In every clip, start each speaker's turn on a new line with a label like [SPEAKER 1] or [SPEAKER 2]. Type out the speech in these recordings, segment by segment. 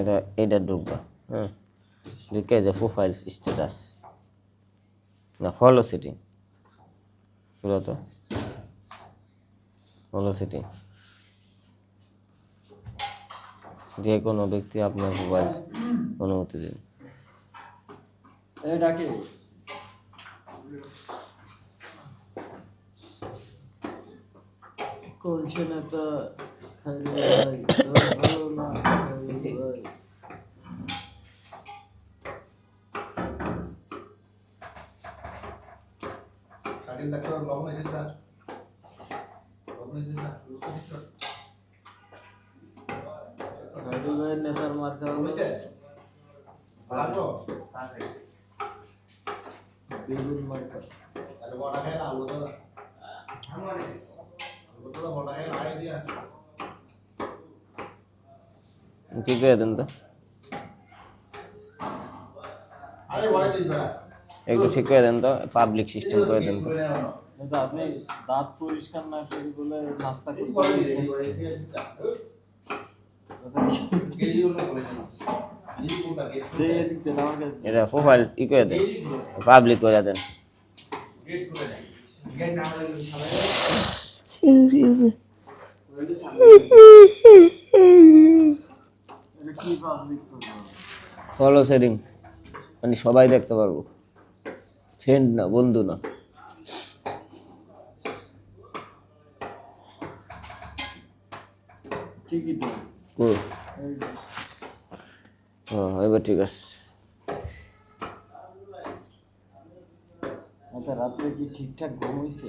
[SPEAKER 1] এটা এটা ঢুকবা হ্যাঁ ঢুকে যে প্রোফাইল স্ট্যাটাস না ফলো সেটিং পুরো তো? ফলো সেটিং যে কোনো ব্যক্তি আপনার মোবাইল অনুমতি দিন।
[SPEAKER 2] ডাকে। কোন সে নেতা
[SPEAKER 3] কাটিল দেখো লবণ এসেছে না লবণ
[SPEAKER 2] খাইলে ভাই নেতার মার
[SPEAKER 3] হয়েছে লাগল
[SPEAKER 2] বেগুন মার
[SPEAKER 3] তাহলে বড়া খাই না আলু দাদা আলু দাদা বড়া খাই লাগাই দিয়া।
[SPEAKER 1] ঠিক দেন তো?
[SPEAKER 3] আরে বড়া দিস বেড়া।
[SPEAKER 1] একটু ঠিক করে দেন তো পাবলিক সিস্টেম করে দেন তো। এটা প্রোফাইল দেন পাবলিক করে দেন। ফলো মানে সবাই দেখতে পারব। ফ্রেন্ড না বন্ধু না।
[SPEAKER 2] যে,
[SPEAKER 1] হ্যাঁ এবার ঠিক আছে।
[SPEAKER 2] রাত্রে কি ঠিকঠাক ঘুম হইছে?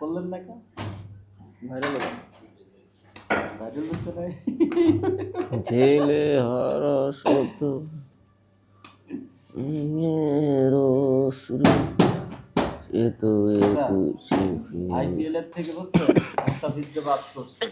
[SPEAKER 2] করলেন না কেন? ভাইরাল করতে নাই
[SPEAKER 1] জেলে হর সত
[SPEAKER 2] আইপিএল এর থেকে বুঝছ বাদ করছে